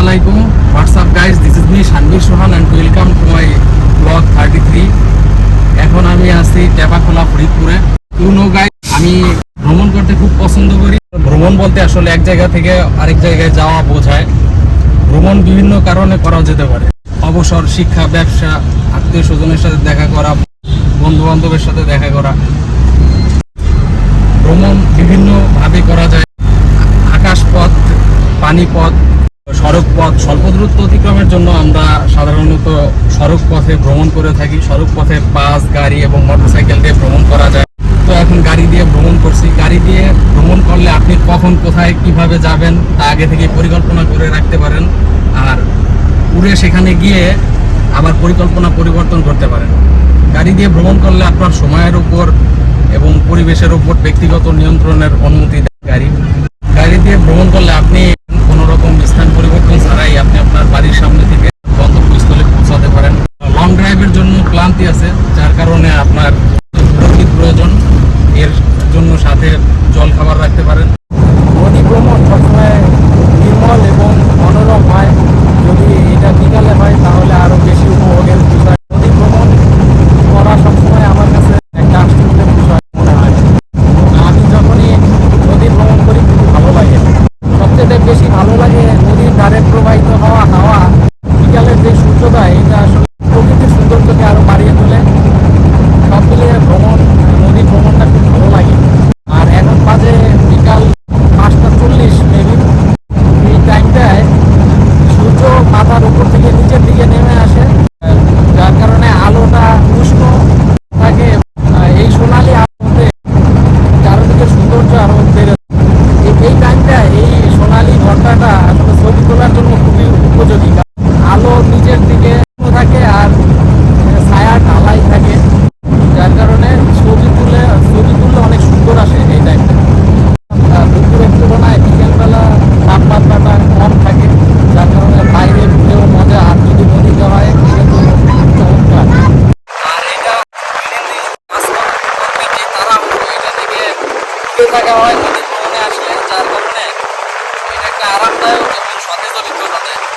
আলাইকুম what's up guys this is me Shanbir Sohan and welcome to my blog thirty three এখন আমি আছি টেপাখোলা ফরিদপুরে। ইউ নো গাইজ আমি ভ্রমণ করতে খুব পছন্দ করি। ভ্রমণ বলতে আসলে এক জায়গা থেকে আরেক জায়গায় যাওয়া বোঝায়। ভ্রমণ বিভিন্ন কারণে করা যেতে পারে। অবসর, শিক্ষা, ব্যবসা, আত্মীয় স্বজনের সাথে দেখা করা বন্ধু বান্ধবের সাথে দেখা করা। ভ্রমণ বিভিন্নভাবে করা যায়। আকাশ পথ পানি পথ সড়ক পথ স্বল্প দূরত্ব অতিক্রমের জন্য আমরা সাধারণত সড়ক পথে ভ্রমণ করে থাকি। সড়ক পথে বাস, গাড়ি এবং মোটরসাইকেল দিয়ে ভ্রমণ করা যায়। তো এখন গাড়ি দিয়ে ভ্রমণ করছি। গাড়ি দিয়ে ভ্রমণ করলে আপনি কখন, কোথায়, কীভাবে যাবেন তা আগে থেকে পরিকল্পনা করে রাখতে পারেন। আর উড়ে সেখানে গিয়ে আবার পরিকল্পনা পরিবর্তন করতে পারেন। গাড়ি দিয়ে ভ্রমণ করলে আপনার সময়ের উপর এবং পরিবেশের উপর ব্যক্তিগত নিয়ন্ত্রণের অনুমতি দেয় গাড়ি। গাড়ি দিয়ে ভ্রমণ করলে আপনি আছে, যার কারণে আপনার রোগীর প্রয়োজন। এর জন্য সাথে জল খাবার রাখতে পারেন। নদী ভ্রমণ সবসময় নির্মল এবং कर दिया नहीं টাকা হয় তাদের ভ্রমণে আসলে যার কারণে এটা একটা আরামদায়ক এবং সতেজ অভিজ্ঞতা দেয়।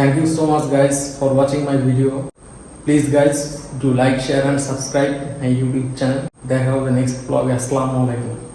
Thank you so much guys for watching my video please guys do like share and subscribe my YouTube channel দেখা হবে নেক্সট ব্লগে আসসালামু আলাইকুম